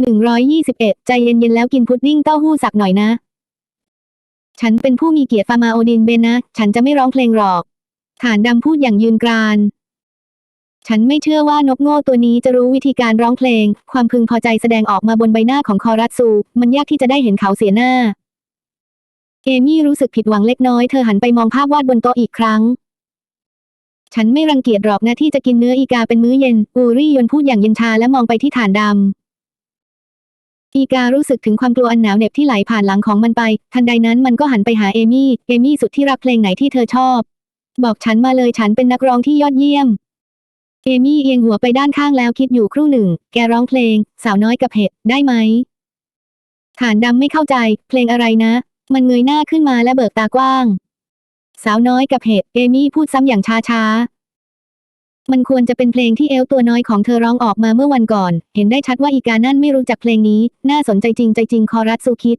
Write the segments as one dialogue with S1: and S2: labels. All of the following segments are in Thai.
S1: หนึ่งร้อยยี่สิบเอ็ดใจเย็นๆแล้วกินพุดดิ้งเต้าหู้สักหน่อยนะ ฉันเป็นผู้มีเกียรติฟาร์มาโอดินเบนนะ ฉันจะไม่ร้องเพลงหรอก ฐานดำพูดอย่างยืนกราน ฉันไม่เชื่อว่านกโง่ตัวนี้จะรู้วิธีการร้องเพลง ความพึงพอใจแสดงออกมาบนใบหน้าของคอรัตซู มันยากที่จะได้เห็นเขาเสียหน้า เอมี่รู้สึกผิดหวังเล็กน้อย เธอหันไปมองภาพวาดบนโต๊ะอีกครั้ง ฉันไม่รังเกียจหรอกนะที่จะกินเนื้ออีกาเป็นมื้อเย็น อูรี่ยนพูดอย่างเย็นชาและมองไปที่ฐานดำ อีการู้สึกถึงความกลัวอันหนาวเหน็บที่ไหลผ่านหลังของมันไป ทันใดนั้นมันก็หันไปหาเอมี่ เอมี่สุดที่รักเพลงไหนที่เธอชอบ บอกฉันมาเลยฉันเป็นนักร้องที่ยอดเยี่ยม เอมี่เอียงหัวไปด้านข้างแล้วคิดอยู่ครู่หนึ่ง แกร้องเพลง สาวน้อยกับเห็ดได้ไหมฐานดำไม่เข้าใจ เพลงอะไรนะ มันเงยหน้าขึ้นมาและเบิกตากว้าง สาวน้อยกับเห็ด เอมี่พูดซ้ำอย่างช้าๆ มันควรจะเป็นเพลงที่เอลตัวน้อยของเธอร้องออกมาเมื่อวันก่อน เห็นได้ชัดว่าอีกานั่นไม่รู้จักเพลงนี้ น่าสนใจจริงใจจริงคอรัสซูคิด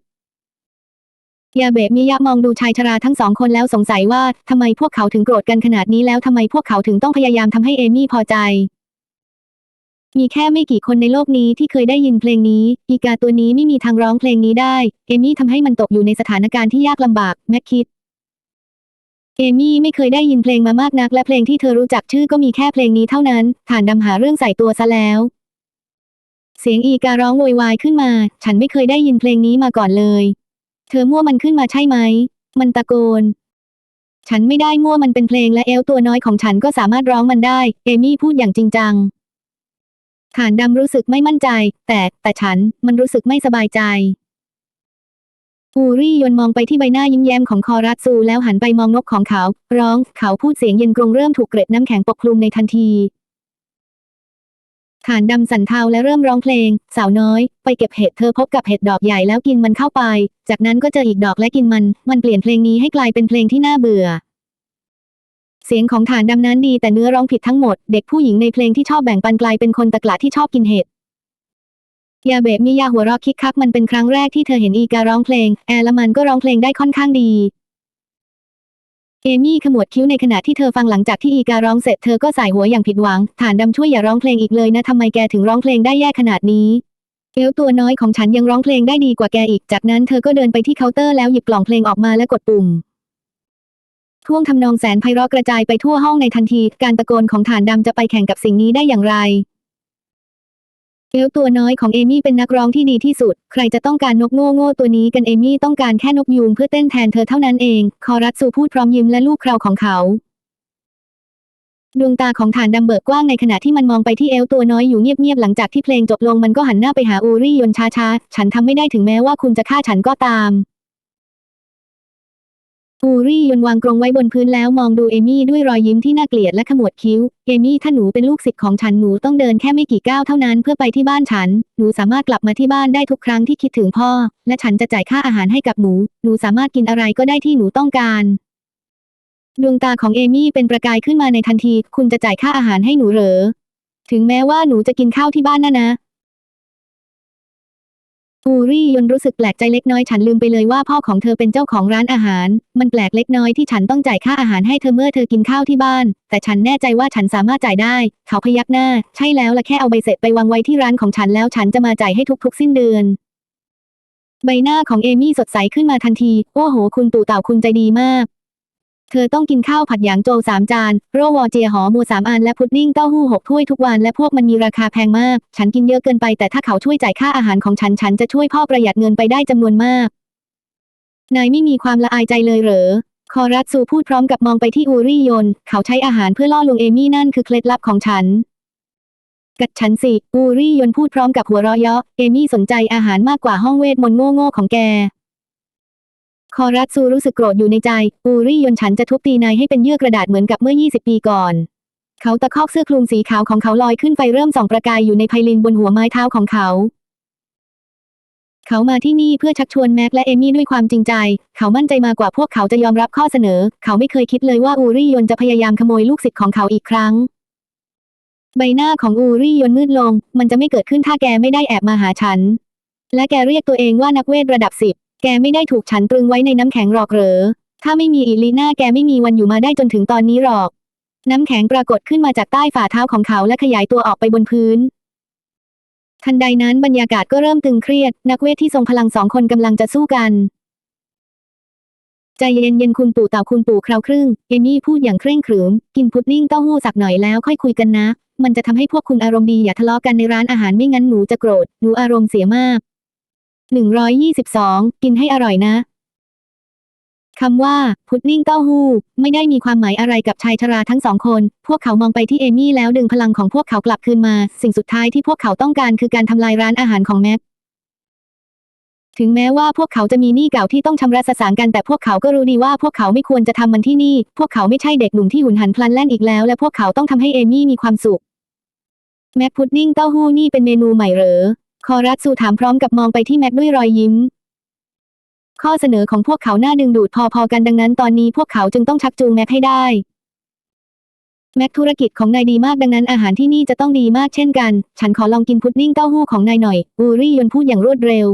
S1: ยาเบะมิยะมองดูชายชราทั้งสองคนแล้วสงสัยว่าทำไมพวกเขาถึงโกรธกันขนาดนี้แล้วทำไมพวกเขาถึงต้องพยายามทำให้เอมี่พอใจ มีแค่ไม่กี่คนในโลกนี้ที่เคยได้ยินเพลงนี้ อีกาตัวนี้ไม่มีทางร้องเพลงนี้ได้ เอมี่ทำให้มันตกอยู่ในสถานการณ์ที่ยากลำบากแม็กคิด เอมี่ไม่เคยได้ยินเพลงมามากนัก และเพลงที่เธอรู้จักชื่อก็มีแค่เพลงนี้เท่านั้น ฐานดำหาเรื่องใส่ตัวซะแล้ว เสียงอีการ้องโวยวายขึ้นมา ฉันไม่เคยได้ยินเพลงนี้มาก่อนเลย เธอมั่วมันขึ้นมาใช่ไหม มันตะโกน ฉันไม่ได้มั่วมันเป็นเพลงและเอลตัวน้อยของฉันก็สามารถร้องมันได้ เอมี่พูดอย่างจริงจังฐานดำรู้สึกไม่มั่นใจ แต่แต่ฉันมันรู้สึกไม่สบายใจ อูรี่ยนมองไปที่ใบหน้ายิ้มแย้มของคอรัตซูแล้วหันไปมองนกของเขา ร้อง เขาพูดเสียงเย็นกรงเริ่มถูกเกร็ดน้ำแข็งปกคลุมในทันทีฐานดำสันเทาและเริ่มร้องเพลง สาวน้อย ไปเก็บเห็ดเธอพบกับเห็ดดอกใหญ่แล้วกินมันเข้าไป จากนั้นก็เจออีกดอกและกินมัน มันเปลี่ยนเพลงนี้ให้กลายเป็นเพลงที่น่าเบื่อ เสียงของฐานดำนั้นดีแต่เนื้อร้องผิดทั้งหมด เด็กผู้หญิงในเพลงที่ชอบแบ่งปันกลายเป็นคนตะกละที่ชอบกินเห็ด ยาเบะมิยาหัวเราะคิกคักมันเป็นครั้งแรกที่เธอเห็นอีการ้องเพลง แอร์แลมันก็ร้องเพลงได้ค่อนข้างดี เอมี่ขมวดคิ้วในขณะที่เธอฟังหลังจากที่อีการ้องเสร็จเธอก็สายหัวอย่างผิดหวัง ฐานดำช่วยอย่าร้องเพลงอีกเลยนะทำไมแกถึงร้องเพลงได้แย่ขนาดนี้เอลตัวน้อยของฉันยังร้องเพลงได้ดีกว่าแกอีก จากนั้นเธอก็เดินไปที่เคาน์เตอร์แล้วหยิบกล่องเพลงออกมาและกดปุ่มท่วงทำนองแสนไพเราะกระจายไปทั่วห้องในทันที การตะโกนของฐานดำจะไปแข่งกับสิ่งนี้ได้อย่างไร เอลตัวน้อยของเอมี่เป็นนักร้องที่ดีที่สุด ใครจะต้องการนกโง่โง่ตัวนี้กันเอมี่ต้องการแค่นกยูงเพื่อเต้นแทนเธอเท่านั้นเอง คอรัตซูพูดพร้อมยิ้มและลูกคราวของเขา ดวงตาของฐานดำเบิกกว้างในขณะที่มันมองไปที่เอลตัวน้อยอยู่เงียบๆหลังจากที่เพลงจบลงมันก็หันหน้าไปหาอูรี่ยนช้าๆ ฉันทำไม่ได้ถึงแม้ว่าคุณจะฆ่าฉันก็ตาม อูรี่ยนวางกรงไว้บนพื้นแล้วมองดูเอมี่ด้วยรอยยิ้มที่น่าเกลียดและขมวดคิ้ว เอมี่ถ้าหนูเป็นลูกศิษย์ของฉันหนูต้องเดินแค่ไม่กี่ก้าวเท่านั้นเพื่อไปที่บ้านฉัน หนูสามารถกลับมาที่บ้านได้ทุกครั้งที่คิดถึงพ่อ และฉันจะจ่ายค่าอาหารให้กับหนู หนูสามารถกินอะไรก็ได้ที่หนูต้องการดวงตาของเอมี่เป็นประกายขึ้นมาในทันที คุณจะจ่ายค่าอาหารให้หนูเหรอ ถึงแม้ว่าหนูจะกินข้าวที่บ้านนะนะ อูรี่ยนรู้สึกแปลกใจเล็กน้อยฉันลืมไปเลยว่าพ่อของเธอเป็นเจ้าของร้านอาหาร มันแปลกเล็กน้อยที่ฉันต้องจ่ายค่าอาหารให้เธอเมื่อเธอกินข้าวที่บ้าน แต่ฉันแน่ใจว่าฉันสามารถจ่ายได้ เขาพยักหน้า ใช่แล้วละแค่เอาใบเสร็จไปวางไว้ที่ร้านของฉันแล้วฉันจะมาจ่ายให้ทุกๆ สิ้นเดือน ใบหน้าของเอมี่สดใสขึ้นมาทันที โอ้โห คุณปู่เต่าคุณใจดีมาก เธอต้องกินข้าวผัดหยางโจวสามจาน โรวอเจียหอหมูสามอันและพุดดิ้งเต้าหู้หกถ้วยทุกวันและพวกมันมีราคาแพงมาก ฉันกินเยอะเกินไปแต่ถ้าเขาช่วยจ่ายค่าอาหารของฉันฉันจะช่วยพ่อประหยัดเงินไปได้จำนวนมาก นายไม่มีความละอายใจเลยเหรอ คอรัตซูพูดพร้อมกับมองไปที่อูรี่ยน เขาใช้อาหารเพื่อล่อลวงเอมี่นั่นคือเคล็ดลับของฉันกัดฉันสิ อูรี่ยนพูดพร้อมกับหัวเราะเยาะ เอมี่สนใจอาหารมากกว่าห้องเวทมนต์โง่ๆของแก คอรัตซูรู้สึกโกรธอยู่ในใจ อูรี่ยนฉันจะทุบตีนายให้เป็นเยื่อกระดาษเหมือนกับเมื่อ 20 ปีก่อน เขาตะคอกเสื้อคลุมสีขาวของเขาลอยขึ้นไฟเริ่มส่องประกายอยู่ในไพลินบนหัวไม้เท้าของเขา เขามาที่นี่เพื่อชักชวนแม็กและเอมี่ด้วยความจริงใจ เขามั่นใจมากกว่าพวกเขาจะยอมรับข้อเสนอ เขาไม่เคยคิดเลยว่าอูรี่ยนจะพยายามขโมยลูกศิษย์ของเขาอีกครั้ง ใบหน้าของอูรี่ยนมืดลง มันจะไม่เกิดขึ้นถ้าแกไม่ได้แอบมาหาฉัน และแกเรียกตัวเองว่านักเวทระดับสิบ แกไม่ได้ถูกฉันตรึงไว้ในน้ำแข็งหรอกเหรอ ถ้าไม่มีอีลีน่าแกไม่มีวันอยู่มาได้จนถึงตอนนี้หรอก น้ำแข็งปรากฏขึ้นมาจากใต้ฝ่าเท้าของเขาและขยายตัวออกไปบนพื้น ทันใดนั้นบรรยากาศก็เริ่มตึงเครียด นักเวทที่ทรงพลังสองคนกำลังจะสู้กัน ใจเย็นเย็นๆคุณปู่เต่าคุณปู่คราวครึ่ง เอมี่พูดอย่างเคร่งขรึม กินพุดดิ้งเต้าหู้สักหน่อยแล้วค่อยคุยกันนะ มันจะทำให้พวกคุณอารมณ์ดีอย่าทะเลาะกันในร้านอาหารไม่งั้นหนูจะโกรธ หนูอารมณ์เสียมาก หนึ่งร้อยยี่สิบสองกินให้อร่อยนะ คำว่า พุดดิ้งเต้าหู้ ไม่ได้มีความหมายอะไรกับชายชราทั้งสองคน พวกเขามองไปที่เอมี่แล้วดึงพลังของพวกเขากลับคืนมา สิ่งสุดท้ายที่พวกเขาต้องการคือการทำลายร้านอาหารของแม็กถึงแม้ว่าพวกเขาจะมีหนี้เก่าที่ต้องชำระสสางกันแต่พวกเขาก็รู้ดีว่าพวกเขาไม่ควรจะทำมันที่นี่ พวกเขาไม่ใช่เด็กหนุ่มที่หุนหันพลันแล่นอีกแล้ว และพวกเขาต้องทำให้เอมี่มีความสุข แม็กพุดดิ้งเต้าหู้นี่เป็นเมนูใหม่เหรอ คอรัตสูถามพร้อมกับมองไปที่แม็กด้วยรอยยิ้ม ข้อเสนอของพวกเขาน่าดึงดูดพอๆกันดังนั้นตอนนี้พวกเขาจึงต้องชักจูงแม็กให้ได้ แม็กธุรกิจของนายดีมากดังนั้นอาหารที่นี่จะต้องดีมากเช่นกัน ฉันขอลองกินพุดดิ้งเต้าหู้ของนายหน่อย อูรี่ยนพูดอย่างรวดเร็ว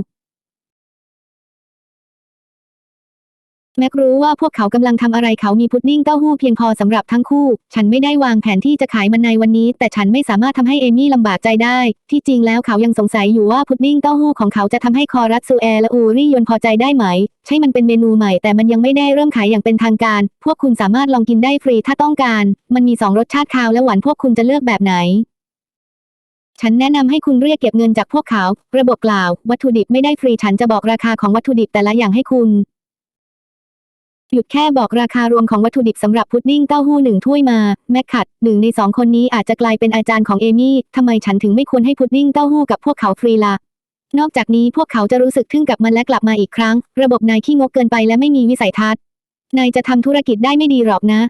S1: แม็กรู้ว่าพวกเขากำลังทำอะไรเขามีพุดดิ้งเต้าหู้เพียงพอสำหรับทั้งคู่ ฉันไม่ได้วางแผนที่จะขายมันในวันนี้ แต่ฉันไม่สามารถทำให้เอมี่ลำบากใจได้ ที่จริงแล้วเขายังสงสัยอยู่ว่าพุดดิ้งเต้าหู้ของเขาจะทำให้คอรัตซูแอร์และอูรี่ยนพอใจได้ไหม ใช่มันเป็นเมนูใหม่แต่มันยังไม่ได้เริ่มขายอย่างเป็นทางการ พวกคุณสามารถลองกินได้ฟรีถ้าต้องการ มันมีสองรสชาติคาวและหวานพวกคุณจะเลือกแบบไหนฉันแนะนำให้คุณเรียกเก็บเงินจากพวกเขา ระบบกล่าว วัตถุดิบไม่ได้ฟรี ฉันจะบอกราคาของวัตถุดิบแต่ละอย่างให้คุณ หยุดแค่บอกราคารวมของวัตถุดิบสำหรับพุดดิ้งเต้าหู้หนึ่งถ้วยมา แม็กขัดหนึ่งในสองคนนี้อาจจะกลายเป็นอาจารย์ของเอมี่ทำไมฉันถึงไม่ควรให้พุดดิ้งเต้าหู้กับพวกเขาฟรีล่ะนอกจากนี้พวกเขาจะรู้สึกทึ่งกับมันและกลับมาอีกครั้ง ระบบนายขี้งกเกินไปและไม่มีวิสัยทัศน์ นายจะทำธุรกิจได้ไม่ดีหรอกนะ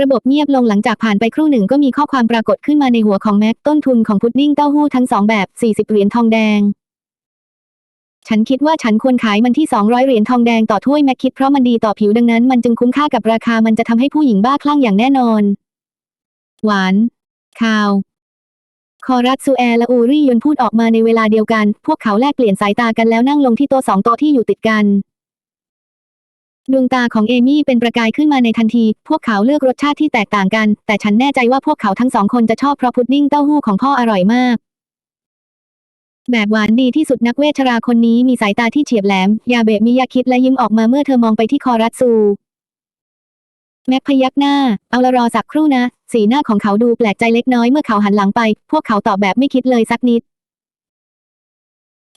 S1: ระบบเงียบลงหลังจากผ่านไปครู่หนึ่งก็มีข้อความปรากฏขึ้นมาในหัวของแม็กต้นทุนของพุดดิ้งเต้าหู้ทั้งสองแบบ 40 เหรียญทองแดง ฉันคิดว่าฉันควรขายมันที่ 200 เหรียญทองแดงต่อถ้วยแม็กคิดเพราะมันดีต่อผิวดังนั้นมันจึงคุ้มค่ากับราคามันจะทำให้ผู้หญิงบ้าคลั่งอย่างแน่นอน หวานคาว คอรัตซูแอร์และอูรี่ยนพูดออกมาในเวลาเดียวกัน พวกเขาแลกเปลี่ยนสายตากันแล้วนั่งลงที่โต๊ะสองโต๊ะที่อยู่ติดกัน ดวงตาของเอมี่เป็นประกายขึ้นมาในทันที พวกเขาเลือกรสชาติที่แตกต่างกัน แต่ฉันแน่ใจว่าพวกเขาทั้งสองคนจะชอบเพราะพุดดิ้งเต้าหู้ของพ่ออร่อยมาก แบบหวานดีที่สุดนักเวชราคนนี้มีสายตาที่เฉียบแหลม ยาเบะมิยาคิดและยิ้มออกมาเมื่อเธอมองไปที่คอรัตซู แม็กพยักหน้า เอาละรอสักครู่นะ สีหน้าของเขาดูแปลกใจเล็กน้อยเมื่อเขาหันหลังไป พวกเขาตอบแบบไม่คิดเลยสักนิด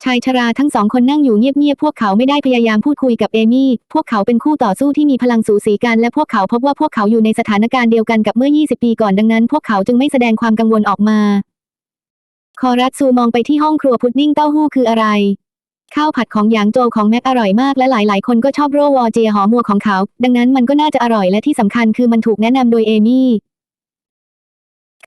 S1: ชายชราทั้งสองคนนั่งอยู่เงียบๆ พวกเขาไม่ได้พยายามพูดคุยกับเอมี่ พวกเขาเป็นคู่ต่อสู้ที่มีพลังสูสีกัน และพวกเขาพบว่าพวกเขาอยู่ในสถานการณ์เดียวกันกับเมื่อ 20 ปีก่อนดังนั้น พวกเขาจึงไม่แสดงความกังวลออกมา คอรัตซูมองไปที่ห้องครัวพุดดิ้งเต้าหู้คืออะไร ข้าวผัดของหยางโจวของแม็กอร่อยมากและหลายๆ คนก็ชอบโรวอเจียหอมัวของเขา ดังนั้นมันก็น่าจะอร่อยและที่สำคัญคือมันถูกแนะนำโดยเอมี่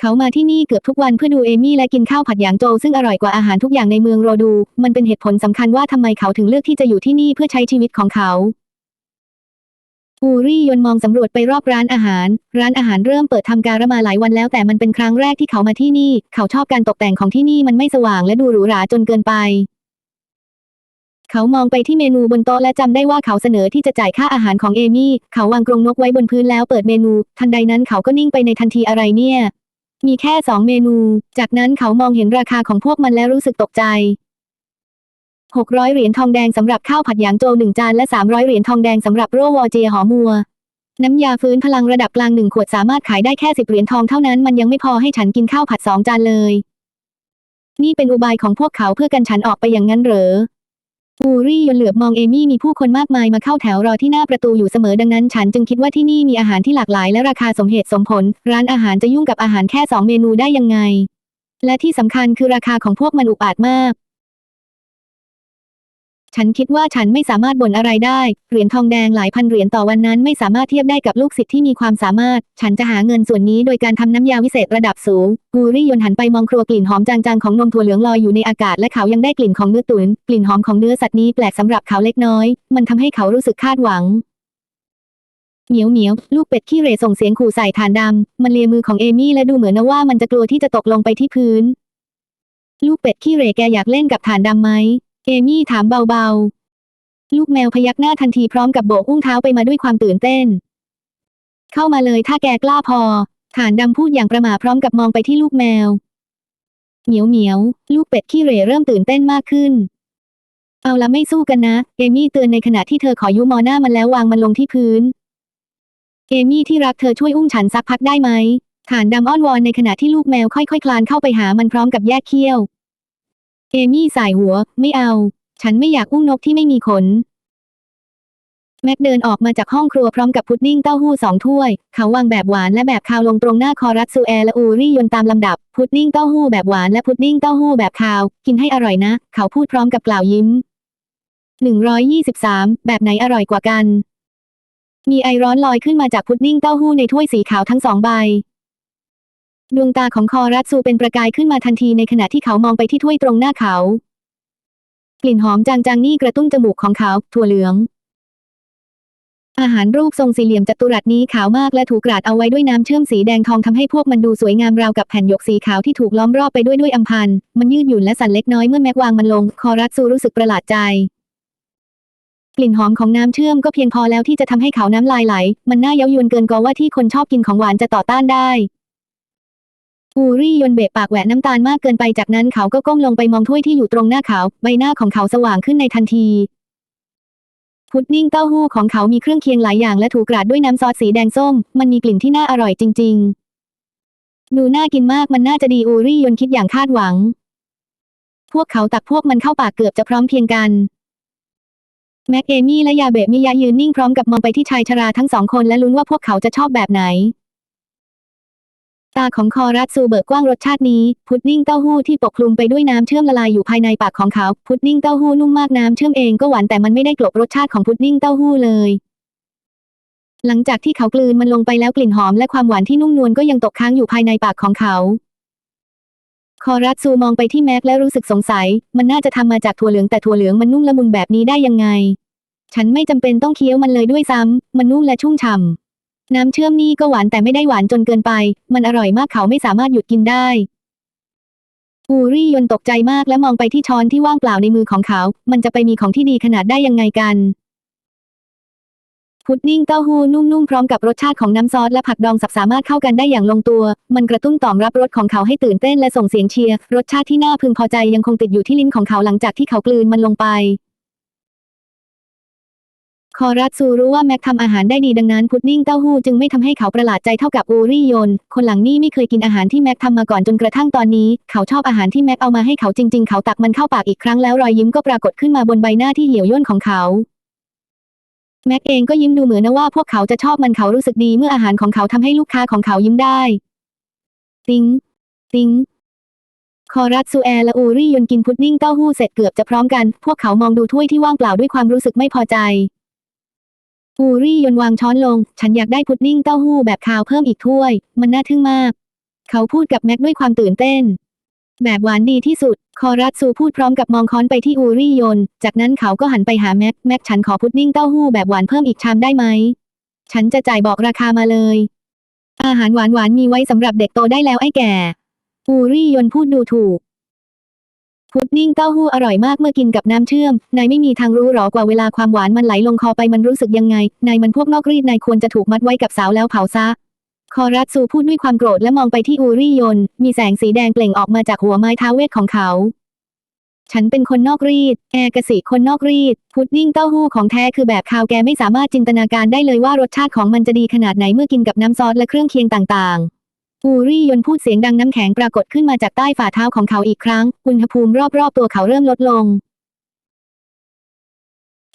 S1: เขามาที่นี่เกือบทุกวันเพื่อดูเอมี่และกินข้าวผัดหยางโจวซึ่งอร่อยกว่าอาหารทุกอย่างในเมืองโรดู มันเป็นเหตุผลสำคัญว่าทำไมเขาถึงเลือกที่จะอยู่ที่นี่เพื่อใช้ชีวิตของเขา อูรี่ยนมองสำรวจไปรอบร้านอาหาร ร้านอาหารเริ่มเปิดทำการมาหลายวันแล้วแต่มันเป็นครั้งแรกที่เขามาที่นี่ เขาชอบการตกแต่งของที่นี่มันไม่สว่างและดูหรูหราจนเกินไป เขามองไปที่เมนูบนโต๊ะและจำได้ว่าเขาเสนอที่จะจ่ายค่าอาหารของเอมี่ เขาวางกรงนกไว้บนพื้นแล้วเปิดเมนู ทันใดนั้นเขาก็นิ่งไปในทันทีอะไรเนี่ย มีแค่สองเมนู จากนั้นเขามองเห็นราคาของพวกมันและรู้สึกตกใจ 600 เหรียญทองแดงสำหรับข้าวผัดหยางโจวหนึ่งจานและ 300 เหรียญทองแดงสำหรับโรวอเจหอมัว น้ำยาฟื้นพลังระดับกลางหนึ่งขวดสามารถขายได้แค่ 10 เหรียญทองเท่านั้นมันยังไม่พอให้ฉันกินข้าวผัดสองจานเลย นี่เป็นอุบายของพวกเขาเพื่อกันฉันออกไปอย่างนั้นเหรออูรี่ยนเหลือบมองเอมี่มีผู้คนมากมายมาเข้าแถวรอที่หน้าประตูอยู่เสมอดังนั้น ฉันจึงคิดว่าที่นี่มีอาหารที่หลากหลายและราคาสมเหตุสมผล ร้านอาหารจะยุ่งกับอาหารแค่สองเมนูได้ยังไง และที่สำคัญคือราคาของพวกมันอุบาทมาก ฉันคิดว่าฉันไม่สามารถบ่นอะไรได้ เหรียญทองแดงหลายพันเหรียญต่อวันนั้นไม่สามารถเทียบได้กับลูกศิษย์ที่มีความสามารถ ฉันจะหาเงินส่วนนี้โดยการทำน้ำยาวิเศษระดับสูง กูรี่ยนหันไปมองครัวกลิ่นหอมจางๆของนมถั่วเหลืองลอยอยู่ในอากาศและเขายังได้กลิ่นของเนื้อตุนกลิ่นหอมของเนื้อสัตว์นี้แปลกสำหรับเขาเล็กน้อย มันทำให้เขารู้สึกคาดหวังเหมียวเหมียวลูกเป็ดขี้เหร่ส่งเสียงขู่ใส่ฐานดำ มันเลียมือของเอมี่และดูเหมือนนะว่ามันจะกลัวที่จะตกลงไปที่พื้น ลูกเป็ดขี้เหร่แกอยากเล่นกับฐานดำไหม เอมี่ถามเบาๆ ลูกแมวพยักหน้าทันทีพร้อมกับโบกอุ้งเท้าไปมาด้วยความตื่นเต้น เข้ามาเลยถ้าแกกล้าพอฐานดำพูดอย่างประหม่าพร้อมกับมองไปที่ลูกแมว เหมียวเหมียว ลูกเป็ดขี้เหร่เริ่มตื่นเต้นมากขึ้น เอาละไม่สู้กันนะ เอมี่เตือนในขณะที่เธอขอยุมอหน้ามันแล้ววางมันลงที่พื้น เอมี่ที่รักเธอช่วยอุ้มฉันสักพักได้ไหมฐานดำอ้อนวอนในขณะที่ลูกแมวค่อยๆคลานเข้าไปหามันพร้อมกับแยกเขี้ยว เอมี่สายหัว ไม่เอา ฉันไม่อยากอุ้มนกที่ไม่มีขน แม็กเดินออกมาจากห้องครัวพร้อมกับพุดดิ้งเต้าหู้สองถ้วย เขาวางแบบหวานและแบบคาวลงตรงหน้าคอรัตซูแอร์และอูรี่ยนตามลำดับ พุดดิ้งเต้าหู้แบบหวานและพุดดิ้งเต้าหู้แบบคาว กินให้อร่อยนะ เขาพูดพร้อมกับกล่าวยิ้ม 123 แบบไหนอร่อยกว่ากัน มีไอร้อนลอยขึ้นมาจากพุดดิ้งเต้าหู้ในถ้วยสีขาวทั้งสองใบ ดวงตาของคอรัตซูเป็นประกายขึ้นมาทันทีในขณะที่เขามองไปที่ถ้วยตรงหน้าเขา กลิ่นหอมจางๆนี่กระตุ้นจมูกของเขา ถั่วเหลือง อาหารรูปทรงสี่เหลี่ยมจัตุรัสนี้ขาวมากและถูกกราดเอาไว้ด้วยน้ำเชื่อมสีแดงทองทำให้พวกมันดูสวยงามราวกับแผ่นหยกสีขาวที่ถูกล้อมรอบไปด้วยด้วยอัมพันมันยืดหยุ่นและสั่นเล็กน้อยเมื่อแม็กวางมันลง คอรัตซูรู้สึกประหลาดใจกลิ่นหอมของน้ำเชื่อมก็เพียงพอแล้วที่จะทำให้เขาน้ำลายไหล มันน่าเย้ายวนเกินกว่าที่คนชอบกินของหวานจะต่อต้านได้ อูรี่ยนเบะปากแหวะน้ำตาลมากเกินไปจากนั้นเขาก็ก้มลงไปมองถ้วยที่อยู่ตรงหน้าเขา ใบหน้าของเขาสว่างขึ้นในทันที พุดดิ้งเต้าหู้ของเขามีเครื่องเคียงหลายอย่างและถูกราดด้วยน้ำซอสสีแดงส้ม มันมีกลิ่นที่น่าอร่อยจริง ๆ ดูน่ากินมากมันน่าจะดีอูรี่ยนคิดอย่างคาดหวัง พวกเขาตักพวกมันเข้าปากเกือบจะพร้อมเพียงกันแม็กเอมี่และยาเบะมิยะยืนนิ่งพร้อมกับมองไปที่ชายชราทั้งสองคนและลุ้นว่าพวกเขาจะชอบแบบไหน ตาของคอรัตซูเบิกกว้างรสชาตินี้ พุดดิ้งเต้าหู้ที่ปกคลุมไปด้วยน้ำเชื่อมละลายอยู่ภายในปากของเขา พุดดิ้งเต้าหู้นุ่มมากน้ำเชื่อมเองก็หวานแต่มันไม่ได้กลบรสชาติของพุดดิ้งเต้าหู้เลย หลังจากที่เขากลืนมันลงไปแล้วกลิ่นหอมและความหวานที่นุ่มนวลก็ยังตกค้างอยู่ภายในปากของเขา คอรัตซูมองไปที่แม็กและรู้สึกสงสัย มันน่าจะทำมาจากถั่วเหลืองแต่ถั่วเหลืองมันนุ่มละมุนแบบนี้ได้ยังไง ฉันไม่จำเป็นต้องเคี้ยวมันเลยด้วยซ้ำมันนุ่มและชุ่มฉ่ำ น้ำเชื่อมนี่ก็หวานแต่ไม่ได้หวานจนเกินไป มันอร่อยมากเขาไม่สามารถหยุดกินได้ อูรี่ยนตกใจมากและมองไปที่ช้อนที่ว่างเปล่าในมือของเขา มันจะไปมีของที่ดีขนาดได้ยังไงกัน พุดดิ้งเต้าหู้นุ่มๆพร้อมกับรสชาติของน้ำซอสและผักดองสับสามารถเข้ากันได้อย่างลงตัว มันกระตุ้นต่อมรับรสของเขาให้ตื่นเต้นและส่งเสียงเชียร์ รสชาติที่น่าพึงพอใจยังคงติดอยู่ที่ลิ้นของเขาหลังจากที่เขากลืนมันลงไป คอรัตซูรู้ว่าแม็กทำอาหารได้ดีดังนั้นพุดดิ้งเต้าหู้จึงไม่ทำให้เขาประหลาดใจเท่ากับอูรี่ยน คนหลังนี่ไม่เคยกินอาหารที่แม็กทำมาก่อนจนกระทั่งตอนนี้ เขาชอบอาหารที่แม็กเอามาให้เขาจริง ๆ เขาตักมันเข้าปากอีกครั้งแล้วรอยยิ้มก็ปรากฏขึ้นมาบนใบหน้าที่เหี่ยวย่นของเขาแม็กเองก็ยิ้มดูเหมือนนะว่าพวกเขาจะชอบมันเขารู้สึกดีเมื่ออาหารของเขาทำให้ลูกค้าของเขายิ้มได้ ติงติงคอรัตซูแอร์และอูรี่ยนกินพุดดิ้งเต้าหู้เสร็จเกือบจะพร้อมกัน พวกเขามองดูถ้วยที่ว่างเปล่าด้วยความรู้สึกไม่พอใจ อูรี่ยนวางช้อนลง ฉันอยากได้พุดดิ้งเต้าหู้แบบคาวเพิ่มอีกถ้วย มันน่าทึ่งมาก เขาพูดกับแม็กด้วยความตื่นเต้น แบบหวานดีที่สุด คอรัตซูพูดพร้อมกับมองค้อนไปที่อูรี่ยน จากนั้นเขาก็หันไปหาแม็ก แม็กฉันขอพุดดิ้งเต้าหู้แบบหวานเพิ่มอีกชามได้ไหม ฉันจะจ่ายบอกราคามาเลย อาหารหวานหวานมีไว้สำหรับเด็กโตได้แล้วไอ้แก่ อูรี่ยนพูดดูถูก พุดดิ้งเต้าหู้อร่อยมากเมื่อกินกับน้ำเชื่อม นายไม่มีทางรู้หรอกว่าเวลาความหวานมันไหลลงคอไปมันรู้สึกยังไง นายมันพวกนอกรีดนายควรจะถูกมัดไว้กับเสาแล้วเผาซะ คอรัตซูพูดด้วยความโกรธและมองไปที่อูรี่ยน มีแสงสีแดงเปล่งออกมาจากหัวไม้เท้าเวทของเขา ฉันเป็นคนนอกรีด แอร์กสิคนนอกรีด พุดดิ้งเต้าหู้ของแท้คือแบบคาวแกไม่สามารถจินตนาการได้เลยว่ารสชาติของมันจะดีขนาดไหนเมื่อกินกับน้ำซอสและเครื่องเคียงต่างๆ อูรี่ยนพูดเสียงดังน้ำแข็งปรากฏขึ้นมาจากใต้ฝ่าเท้าของเขาอีกครั้ง อุณหภูมิรอบๆตัวเขาเริ่มลดลง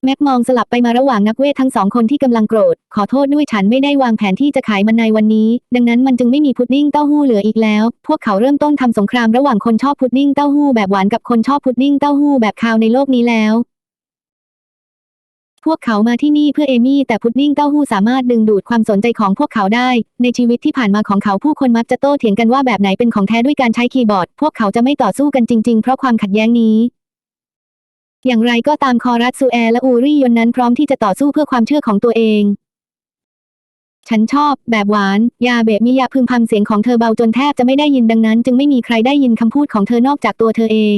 S1: แม็กมองสลับไปมาระหว่างนักเวททั้งสองคนที่กำลังโกรธ ขอโทษด้วยฉันไม่ได้วางแผนที่จะขายมันในวันนี้ ดังนั้นมันจึงไม่มีพุดดิ้งเต้าหู้เหลืออีกแล้ว พวกเขาเริ่มต้นทำสงครามระหว่างคนชอบพุดดิ้งเต้าหู้แบบหวานกับคนชอบพุดดิ้งเต้าหู้แบบคาวในโลกนี้แล้ว พวกเขามาที่นี่เพื่อเอมี่แต่พุดดิ้งเต้าหู้สามารถดึงดูดความสนใจของพวกเขาได้ ในชีวิตที่ผ่านมาของเขาผู้คนมักจะโต้เถียงกันว่าแบบไหนเป็นของแท้ด้วยการใช้คีย์บอร์ด พวกเขาจะไม่ต่อสู้กันจริง ๆ เพราะความขัดแย้งนี้ อย่างไรก็ตามคอรัตซูแอร์และอูรี่ยนนั้นพร้อมที่จะต่อสู้เพื่อความเชื่อของตัวเอง ฉันชอบ แบบหวาน ยาเบะมิยาพึมพำเสียงของเธอเบาจนแทบจะไม่ได้ยินดังนั้น จึงไม่มีใครได้ยินคำพูดของเธอนอกจากตัวเธอเอง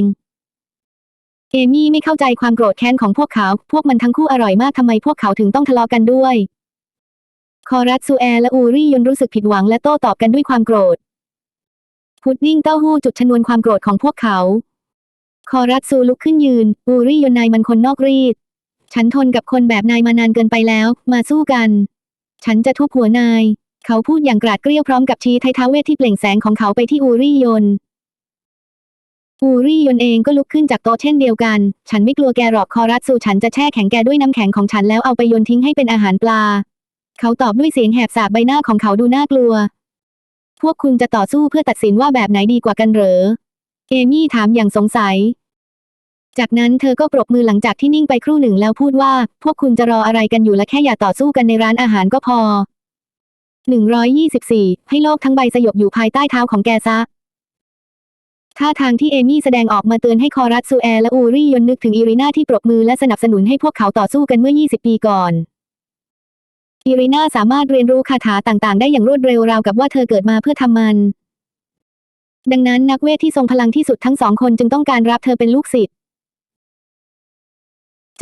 S1: เอมี่ไม่เข้าใจความโกรธแค้นของพวกเขา พวกมันทั้งคู่อร่อยมากทำไมพวกเขาถึงต้องทะเลาะกันด้วย คอรัตซูแอร์และอูรี่ยนรู้สึกผิดหวังและโต้ตอบกันด้วยความโกรธ พุดดิ้งเต้าหู้จุดชนวนความโกรธของพวกเขา คอรัตซูลุกขึ้นยืน อูรี่ยนนายมันคนนอกรีด ฉันทนกับคนแบบนายมานานเกินไปแล้ว มาสู้กัน ฉันจะทุบหัวนาย เขาพูดอย่างกราดเกรี้ยวพร้อมกับชี้ไทเท้าเวทที่เปล่งแสงของเขาไปที่อูรี่ยน อูรี่ยนเองก็ลุกขึ้นจากโต๊ะเช่นเดียวกัน ฉันไม่กลัวแกหรอกคอรัตซูฉันจะแช่แข็งแกด้วยน้ำแข็งของฉันแล้วเอาไปโยนทิ้งให้เป็นอาหารปลา เขาตอบด้วยเสียงแหบสาบใบหน้าของเขาดูน่ากลัว พวกคุณจะต่อสู้เพื่อตัดสินว่าแบบไหนดีกว่ากันเหรอ เอมี่ถามอย่างสงสัย จากนั้นเธอก็ปรบมือหลังจากที่นิ่งไปครู่หนึ่งแล้วพูดว่า พวกคุณจะรออะไรกันอยู่และแค่อย่าต่อสู้กันในร้านอาหารก็พอ 124 ให้โลกทั้งใบสยบอยู่ภายใต้เท้าของแกซะ ท่าทางที่เอมี่แสดงออกมาเตือนให้คอรัสซูแอร์และอูรี่ยนนึกถึงอิรินาที่ปรบมือและสนับสนุนให้พวกเขาต่อสู้กันเมื่อ 20 ปีก่อนอิรินาสามารถเรียนรู้คาถาต่างๆ ได้อย่างรวดเร็วราวกับว่าเธอเกิดมาเพื่อทำมัน ดังนั้นนักเวทที่ทรงพลังที่สุดทั้งสองคนจึงต้องการรับเธอเป็นลูกศิษย์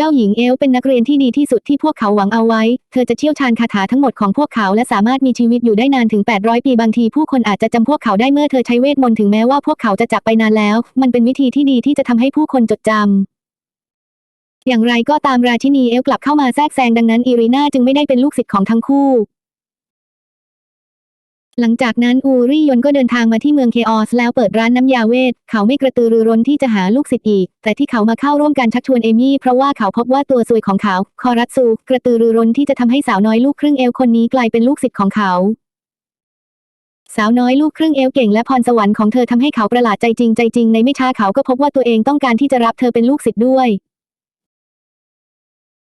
S1: เจ้าหญิงเอลเป็นนักเรียนที่ดีที่สุดที่พวกเขาหวังเอาไว้ เธอจะเชี่ยวชาญคาถาทั้งหมดของพวกเขาและสามารถมีชีวิตอยู่ได้นานถึง 800 ปีบางทีผู้คนอาจจะจำพวกเขาได้เมื่อเธอใช้เวทมนต์ถึงแม้ว่าพวกเขาจะจากไปนานแล้ว มันเป็นวิธีที่ดีที่จะทำให้ผู้คนจดจำอย่างไรก็ตามราชินีเอลกลับเข้ามาแทรกแซงดังนั้น อีรีนาจึงไม่ได้เป็นลูกศิษย์ของทั้งคู่ หลังจากนั้นอูรี่ยนก็เดินทางมาที่เมืองเคออสแล้วเปิดร้านน้ำยาเวท เขาไม่กระตือรือร้นที่จะหาลูกศิษย์อีก แต่ที่เขามาเข้าร่วมการชักชวนเอมี่เพราะว่าเขาพบว่าตัวซวยของเขา คอรัตซู กระตือรือร้นที่จะทำให้สาวน้อยลูกครึ่งเอลคนนี้กลายเป็นลูกศิษย์ของเขา สาวน้อยลูกครึ่งเอลเก่งและพรสวรรค์ของเธอทำให้เขาประหลาดใจจริงใจจริงในไม่ช้าเขาก็พบว่าตัวเองต้องการที่จะรับเธอเป็นลูกศิษย์ด้วย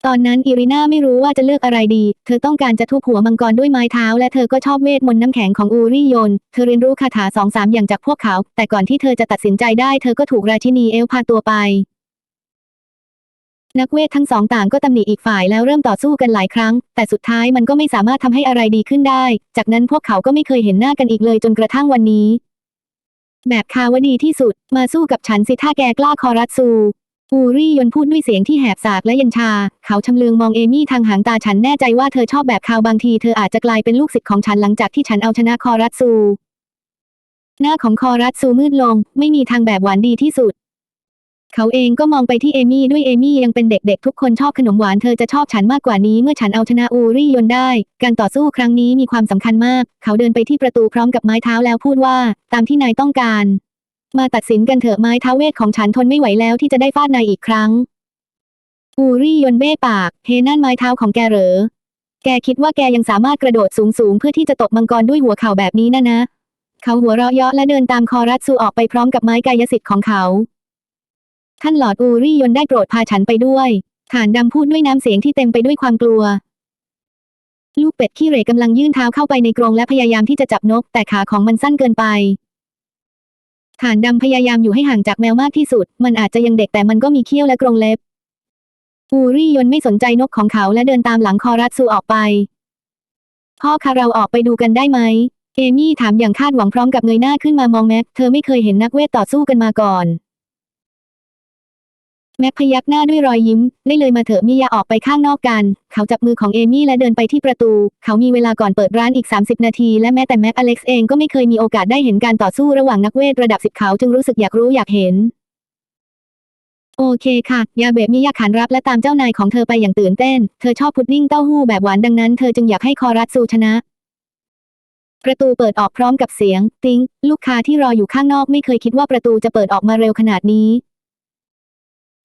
S1: ตอนนั้นอิริน่าไม่รู้ว่าจะเลือกอะไรดี เธอต้องการจะทุบหัวมังกรด้วยไม้เท้า และเธอก็ชอบเวทมนต์น้ำแข็งของอูริโยน เธอเรียนรู้คาถาสองสามอย่างจากพวกเขา แต่ก่อนที่เธอจะตัดสินใจได้เธอก็ถูกราชินีเอลพาตัวไป นักเวททั้งสองต่างก็ตำหนิอีกฝ่ายแล้วเริ่มต่อสู้กันหลายครั้ง แต่สุดท้ายมันก็ไม่สามารถทำให้อะไรดีขึ้นได้ จากนั้นพวกเขาก็ไม่เคยเห็นหน้ากันอีกเลยจนกระทั่งวันนี้ แบบคาวดีที่สุด มาสู้กับฉันสิถ้าแกกล้าคอรัตซู อูรี่ยนพูดด้วยเสียงที่แหบสากและเย็นชา เขาชำเลืองมองเอมี่ทางหางตาฉันแน่ใจว่าเธอชอบแบบคาวบางทีเธออาจจะกลายเป็นลูกศิษย์ของฉันหลังจากที่ฉันเอาชนะคอรัตซู หน้าของคอรัตซูมืดลง ไม่มีทางแบบหวานดีที่สุด เขาเองก็มองไปที่เอมี่ด้วยเอมี่ยังเป็นเด็กๆ ทุกคนชอบขนมหวานเธอจะชอบฉันมากกว่านี้เมื่อฉันเอาชนะอูรี่ยนได้ การต่อสู้ครั้งนี้มีความสำคัญมาก เขาเดินไปที่ประตูพร้อมกับไม้เท้าแล้วพูดว่า ตามที่นายต้องการ มาตัดสินกันเถอะไม้เท้าเวทของฉันทนไม่ไหวแล้วที่จะได้ฟาดนายอีกครั้ง อูรี่ยนเบ้ปาก เฮนั่นไม้เท้าของแกเหรอ แกคิดว่าแกยังสามารถกระโดดสูงๆเพื่อที่จะตบมังกรด้วยหัวเข่าแบบนี้นะนะ เขาหัวเราะเยาะและเดินตามคอรัตซูออกไปพร้อมกับไม้กายสิทธิ์ของเขา ท่านหลอดอูรี่ยนได้โปรดพาฉันไปด้วยฐานดำพูดด้วยน้ำเสียงที่เต็มไปด้วยความกลัว ลูกเป็ดขี้เหร่กำลังยื่นเท้าเข้าไปในกรงและพยายามที่จะจับนก แต่ขาของมันสั้นเกินไป ฐานดำพยายามอยู่ให้ห่างจากแมวมากที่สุด มันอาจจะยังเด็กแต่มันก็มีเขี้ยวและกรงเล็บ อูรี่ยนไม่สนใจนกของเขาและเดินตามหลังคอรัตซูออกไป พ่อคะเราออกไปดูกันได้ไหม เอมี่ถามอย่างคาดหวังพร้อมกับเงยหน้าขึ้นมามองแม็ก เธอไม่เคยเห็นนักเวทต่อสู้กันมาก่อน แม็กพยักหน้าด้วยรอยยิ้ม ได้เลยมาเถอะมิยาออกไปข้างนอกกัน เขาจับมือของเอมี่และเดินไปที่ประตู เขามีเวลาก่อนเปิดร้านอีก 30 นาที และแม้แต่แม็กอเล็กซ์เองก็ไม่เคยมีโอกาสได้เห็นการต่อสู้ระหว่างนักเวทระดับสิบเขาจึงรู้สึกอยากรู้อยากเห็น โอเคค่ะ ยาเบะมิยาขานรับและตามเจ้านายของเธอไปอย่างตื่นเต้น เธอชอบพุดดิ้งเต้าหู้แบบหวานดังนั้นเธอจึงอยากให้คอรัตซูชนะประตูเปิดออกพร้อมกับเสียง ติ้ง ลูกค้าที่รออยู่ข้างนอกไม่เคยคิดว่าประตูจะเปิดออกมาเร็วขนาดนี้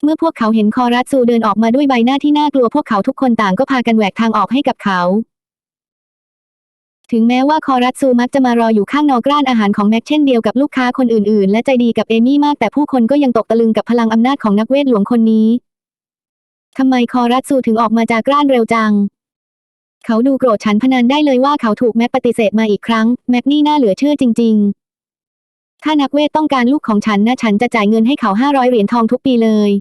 S1: เมื่อพวกเขาเห็นคอรัตซูเดินออกมาด้วยใบหน้าที่น่ากลัวพวกเขาทุกคนต่างก็พากันแหวกทางออกให้กับเขา ถึงแม้ว่าคอรัตซูมักจะมารออยู่ข้างนอกร้านอาหารของแม็กเช่นเดียวกับลูกค้าคนอื่นๆ และใจดีกับเอมี่มากแต่ผู้คนก็ยังตกตะลึงกับพลังอำนาจของนักเวทหลวงคนนี้ทำไมคอรัตซูถึงออกมาจากร้านเร็วจัง เขาดูโกรธฉันพนันได้เลยว่าเขาถูกแม็กปฏิเสธมาอีกครั้ง แม็กนี่น่าเหลือเชื่อจริง ๆถ้านักเวทต้องการลูกของฉันนะฉันจะจ่ายเงินให้เขาห้าร้อยเหรียญทองทุกปีเลย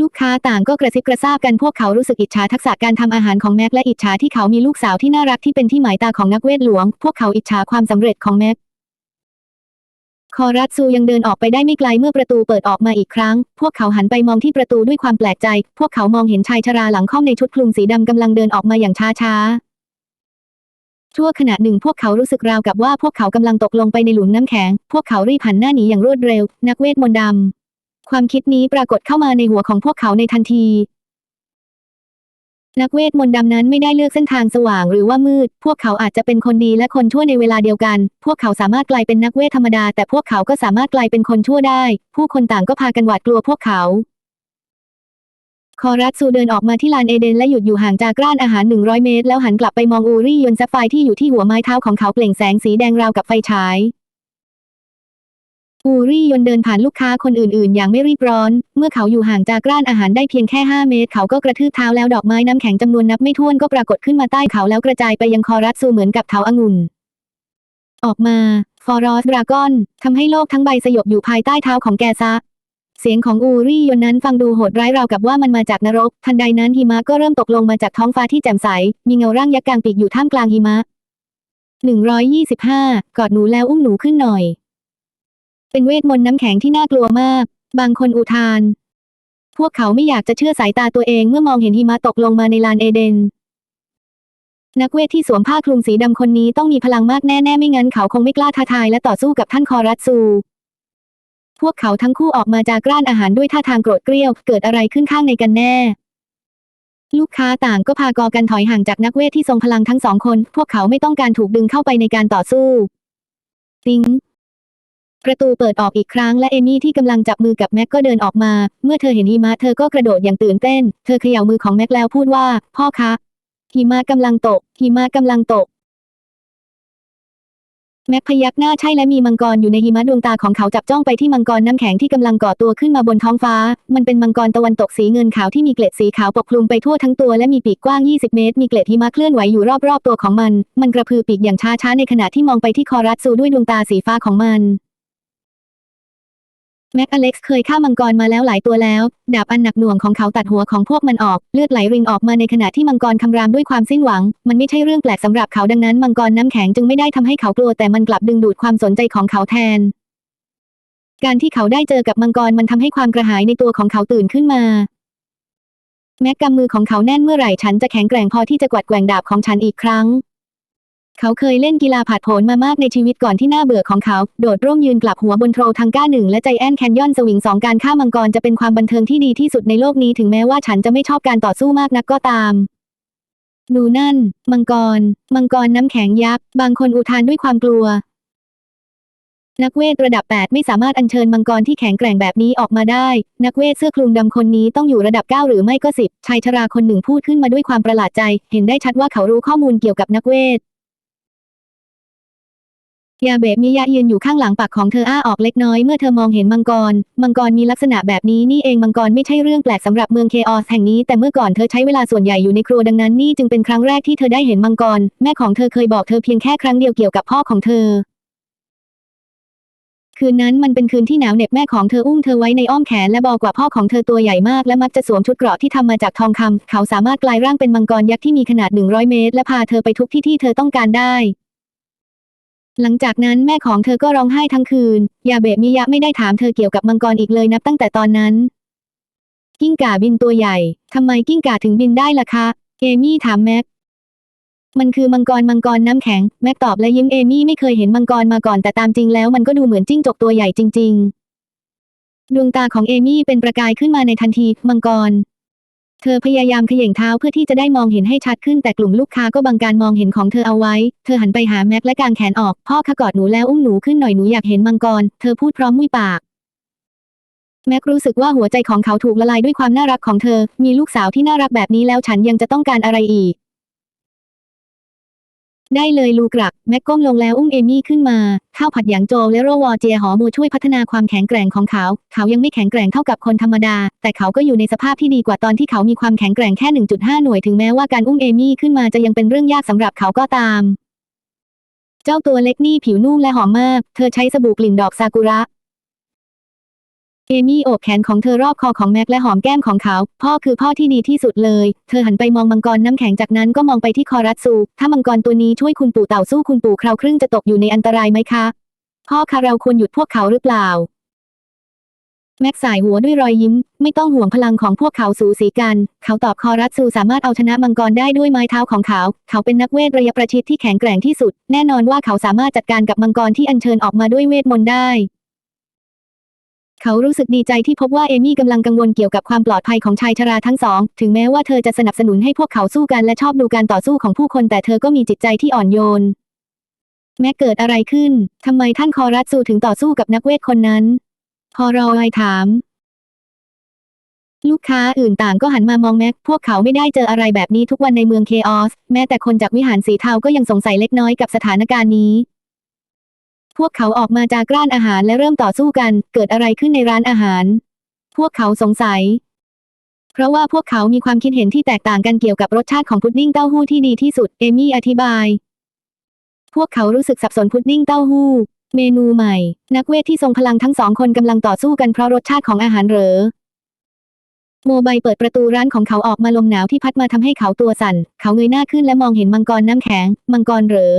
S1: ลูกค้าต่างก็กระซิบกระซาบกันพวกเขารู้สึกอิจฉาทักษะการทำอาหารของแม็กและอิจฉาที่เขามีลูกสาวที่น่ารักที่เป็นที่หมายตาของนักเวทหลวง พวกเขาอิจฉาความสำเร็จของแม็กคอรัตซูยังเดินออกไปได้ไม่ไกลเมื่อประตูเปิดออกมาอีกครั้ง พวกเขาหันไปมองที่ประตูด้วยความแปลกใจ พวกเขามองเห็นชายชราหลังค่อมในชุดคลุมสีดำกำลังเดินออกมาอย่างช้าช้าชั่วขณะหนึ่งพวกเขารู้สึกราวกับว่าพวกเขากำลังตกลงไปในหลุมน้ำแข็ง พวกเขารีบหันหน้าหนีอย่างรวดเร็ว นักเวทมนต์ดำ ความคิดนี้ปรากฏเข้ามาในหัวของพวกเขาในทันที นักเวทมนต์ดำนั้นไม่ได้เลือกเส้นทางสว่างหรือว่ามืด พวกเขาอาจจะเป็นคนดีและคนชั่วในเวลาเดียวกัน พวกเขาสามารถกลายเป็นนักเวทธรรมดา แต่พวกเขาก็สามารถกลายเป็นคนชั่วได้ ผู้คนต่างก็พากันหวาดกลัวพวกเขาคอรัสซูเดินออกมาที่ลานเอเดนและหยุดอยู่ห่างจากร้านอาหาร 100 เมตร แล้วหันกลับไปมองอูรี่ยนต์แซฟไฟที่อยู่ที่หัวไม้เท้าของเขาเปล่งแสงสีแดงราวกับไฟฉาย อูรี่ยนเดินผ่านลูกค้าคนอื่นๆ อย่างไม่รีบร้อน เมื่อเขาอยู่ห่างจากร้านอาหารได้เพียงแค่ 5 เมตร เขาก็กระทืบเท้าแล้วดอกไม้น้ำแข็งจำนวนนับไม่ถ้วนก็ปรากฏขึ้นมาใต้เขาแล้วกระจายไปยังคอรัสซูเหมือนกับเถาองุ่น ออกมาฟอรอสดราก้อนทำให้โลกทั้งใบสยบอยู่ภายใต้เท้าของแกซะ เสียงของอูรี่ยนนั้นฟังดูโหดร้ายราวกับว่ามันมาจากนรก ทันใดนั้นหิมะก็เริ่มตกลงมาจากท้องฟ้าที่แจ่มใส มีเงาร่างยักษ์กลางปีกอยู่ท่ามกลางหิมะ125กอดหนูแล้วอุ้มหนูขึ้นหน่อย เป็นเวทมนต์น้ำแข็งที่น่ากลัวมาก บางคนอุทาน พวกเขาไม่อยากจะเชื่อสายตาตัวเองเมื่อมองเห็นหิมะตกลงมาในลานเอเดน นักเวทที่สวมผ้าคลุมสีดำคนนี้ต้องมีพลังมากแน่ๆไม่งั้นเขาคงไม่กล้าท้าทายและต่อสู้กับท่านคอรัตซู พวกเขาทั้งคู่ออกมาจากร้านอาหารด้วยท่าทางโกรธเกรี้ยว เกิดอะไรขึ้นข้างในกันแน่ลูกค้าต่างก็พากอกันถอยห่างจากนักเวทที่ทรงพลังทั้งสองคน พวกเขาไม่ต้องการถูกดึงเข้าไปในการต่อสู้ ติง ประตูเปิดออกอีกครั้งและเอมี่ที่กำลังจับมือกับแม็กก็เดินออกมา เมื่อเธอเห็นหิมะเธอก็กระโดดอย่างตื่นเต้น เธอเขย่ามือของแม็กแล้วพูดว่า พ่อคะหิมะกำลังตกหิมะกำลังตก แม็กพยักหน้าใช่และมีมังกรอยู่ในหิมะดวงตาของเขาจับจ้องไปที่มังกรน้ำแข็งที่กำลังก่อตัวขึ้นมาบนท้องฟ้า มันเป็นมังกรตะวันตกสีเงินขาวที่มีเกล็ดสีขาวปกคลุมไปทั่วทั้งตัวและมีปีกกว้าง 20 เมตร มีเกล็ดหิมะเคลื่อนไหวอยู่รอบๆตัวของมัน มันกระพือปีกอย่างช้าๆในขณะที่มองไปที่คอรัสซูด้วยดวงตาสีฟ้าของมัน แม็กอเล็กซ์เคยฆ่ามังกรมาแล้วหลายตัวแล้ว ดาบอันหนักหน่วงของเขาตัดหัวของพวกมันออก เลือดไหลรินออกมาในขณะที่มังกรคำรามด้วยความสิ้นหวัง มันไม่ใช่เรื่องแปลกสำหรับเขาดังนั้นมังกรน้ำแข็งจึงไม่ได้ทำให้เขากลัวแต่มันกลับดึงดูดความสนใจของเขาแทน การที่เขาได้เจอกับมังกรมันทำให้ความกระหายในตัวของเขาตื่นขึ้นมา แม้กำมือของเขาแน่นเมื่อไหร่ฉันจะแข็งแกร่งพอที่จะกวัดแกว่งดาบของฉันอีกครั้ง เขาเคยเล่นกีฬาผาดโผนมามากในชีวิตก่อนที่น่าเบื่อของเขา โดดร่มยืนกลับหัวบนโทรทังก้าหนึ่งและใจแอนแคนยอนสวิงสองการฆ่ามังกรจะเป็นความบันเทิงที่ดีที่สุดในโลกนี้ถึงแม้ว่าฉันจะไม่ชอบการต่อสู้มากนักก็ตามดูนั่น มังกร มังกรน้ำแข็งยักษ์ บางคนอุทานด้วยความกลัว นักเวทระดับ 8 ไม่สามารถอัญเชิญมังกรที่แข็งแกร่งแบบนี้ออกมาได้ นักเวทเสื้อคลุมดำคนนี้ต้องอยู่ระดับ 9 หรือไม่ก็ 10 ชายชราคนหนึ่งพูดขึ้นมาด้วยความประหลาดใจ เห็นได้ชัดว่าเขารู้ข้อมูลเกี่ยวกับนักเวท ยาเบะมิยะยืนอยู่ข้างหลังปากของเธออ้าออกเล็กน้อยเมื่อเธอมองเห็นมังกร มังกรมีลักษณะแบบนี้นี่เองมังกรไม่ใช่เรื่องแปลกสำหรับเมืองเคออสแห่งนี้แต่เมื่อก่อนเธอใช้เวลาส่วนใหญ่อยู่ในครัวดังนั้นนี่จึงเป็นครั้งแรกที่เธอได้เห็นมังกร แม่ของเธอเคยบอกเธอเพียงแค่ครั้งเดียวเกี่ยวกับพ่อของเธอคืนนั้นมันเป็นคืนที่หนาวเหน็บแม่ของเธออุ้มเธอไว้ในอ้อมแขนและบอกว่าพ่อของเธอตัวใหญ่มากและมักจะสวมชุดเกราะที่ทำมาจากทองคำเขาสามารถกลายร่างเป็นมังกรยักษ์ที่มีขนาด 100 เมตร และพาเธอไปทุกที่ที่เธอต้องการได้ หลังจากนั้นแม่ของเธอก็ร้องไห้ทั้งคืน ยาเบะมิยะไม่ได้ถามเธอเกี่ยวกับมังกรอีกเลยนับตั้งแต่ตอนนั้น กิ้งก่าบินตัวใหญ่ ทำไมกิ้งก่าถึงบินได้ล่ะคะ เอมี่ถามแม็ก มันคือมังกรมังกรน้ำแข็ง แม็กตอบและยิ้มเอมี่ไม่เคยเห็นมังกรมาก่อนแต่ตามจริงแล้วมันก็ดูเหมือนจิ้งจกตัวใหญ่จริง ๆ ดวงตาของเอมี่เป็นประกายขึ้นมาในทันที มังกร เธอพยายามเขย่งเท้าเพื่อที่จะได้มองเห็นให้ชัดขึ้นแต่กลุ่มลูกค้าก็บังการมองเห็นของเธอเอาไว้ เธอหันไปหาแม็กและกางแขนออก พ่อขะกอดหนูแล้วอุ้มหนูขึ้นหน่อยหนูอยากเห็นมังกร เธอพูดพร้อมมุยปากแม็กรู้สึกว่าหัวใจของเขาถูกละลายด้วยความน่ารักของเธอ มีลูกสาวที่น่ารักแบบนี้แล้วฉันยังจะต้องการอะไรอีก ได้เลยลูกรับแม็กก้มลงแล้วอุ้มเอมี่ขึ้นมาข้าวผัดหยางโจวและโรวอเจียหอมูช่วยพัฒนาความแข็งแกร่งของเขา เขายังไม่แข็งแกร่งเท่ากับคนธรรมดา แต่เขาก็อยู่ในสภาพที่ดีกว่าตอนที่เขามีความแข็งแกร่งแค่ 1.5 หน่วยถึงแม้ว่าการอุ้มเอมี่ขึ้นมาจะยังเป็นเรื่องยากสำหรับเขาก็ตาม เจ้าตัวเล็กนี่ผิวนุ่มและหอมมาก เธอใช้สบู่กลิ่นดอกซากุระ เอมี่โอบแขนของเธอรอบคอของแม็กและหอมแก้มของเขา พ่อคือพ่อที่ดีที่สุดเลย เธอหันไปมองมังกรน้ำแข็งจากนั้นก็มองไปที่คอรัตซู ถ้ามังกรตัวนี้ช่วยคุณปู่เต่าสู้คุณปู่คราวครึ่งจะตกอยู่ในอันตรายไหมคะ พ่อคะเราควรหยุดพวกเขาหรือเปล่า แม็กสายหัวด้วยรอยยิ้ม ไม่ต้องห่วงพลังของพวกเขาสูสีกัน เขาตอบคอรัตซูสามารถเอาชนะมังกรได้ด้วยไม้เท้าของเขา เขาเป็นนักเวทระยะประชิดที่แข็งแกร่งที่สุด แน่นอนว่าเขาสามารถจัดการกับมังกรที่อัญเชิญออกมาด้วยเวทมนต์ได้ เขารู้สึกดีใจที่พบว่าเอมี่กำลังกังวลเกี่ยวกับความปลอดภัยของชายชราทั้งสอง ถึงแม้ว่าเธอจะสนับสนุนให้พวกเขาสู้กันและชอบดูการต่อสู้ของผู้คนแต่เธอก็มีจิตใจที่อ่อนโยน แม้เกิดอะไรขึ้น ทำไมท่านคอรัตซูถึงต่อสู้กับนักเวทคนนั้น พอรอไอถาม ลูกค้าอื่นต่างก็หันมามองแม็ก พวกเขาไม่ได้เจออะไรแบบนี้ทุกวันในเมืองเคออส แม้แต่คนจากวิหารสีเทาก็ยังสงสัยเล็กน้อยกับสถานการณ์นี้ พวกเขาออกมาจากร้านอาหารและเริ่มต่อสู้กัน เกิดอะไรขึ้นในร้านอาหาร พวกเขาสงสัย เพราะว่าพวกเขามีความคิดเห็นที่แตกต่างกันเกี่ยวกับรสชาติของพุดดิ้งเต้าหู้ที่ดีที่สุด เอมี่อธิบาย พวกเขารู้สึกสับสนพุดดิ้งเต้าหู้ เมนูใหม่ นักเวทที่ทรงพลังทั้งสองคนกำลังต่อสู้กันเพราะรสชาติของอาหารเหรอโมบายเปิดประตูร้านของเขาออกมาลมหนาวที่พัดมาทำให้เขาตัวสั่น เขาเงยหน้าขึ้นและมองเห็นมังกรน้ำแข็ง มังกรเหรอ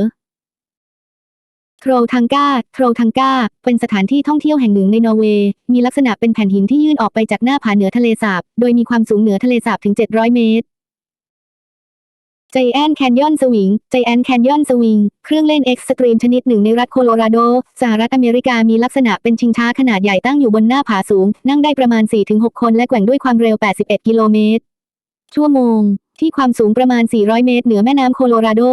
S1: โทรทังกาโทรทังกาเป็นสถานที่ท่องเที่ยวแห่งหนึ่งในนอร์เวย์ มีลักษณะเป็นแผ่นหินที่ยื่นออกไปจากหน้าผาเหนือทะเลสาบ โดยมีความสูงเหนือทะเลสาบถึง 700 เมตรจแอนแคนยอนสวิงใจแอนแคนยอนสวิงเครื่องเล่นเอ็กซ์ตรีมชนิดหนึ่งในรัฐโคโลราโด สหรัฐอเมริกามีลักษณะเป็นชิงช้าขนาดใหญ่ตั้งอยู่บนหน้าผาสูง นั่งได้ประมาณ 4-6 คนและแกว่งด้วยความเร็ว 81 กิโลเมตร ชั่วโมง ที่ความสูงประมาณ 400 เมตร เหนือแม่น้ำโคโลราโด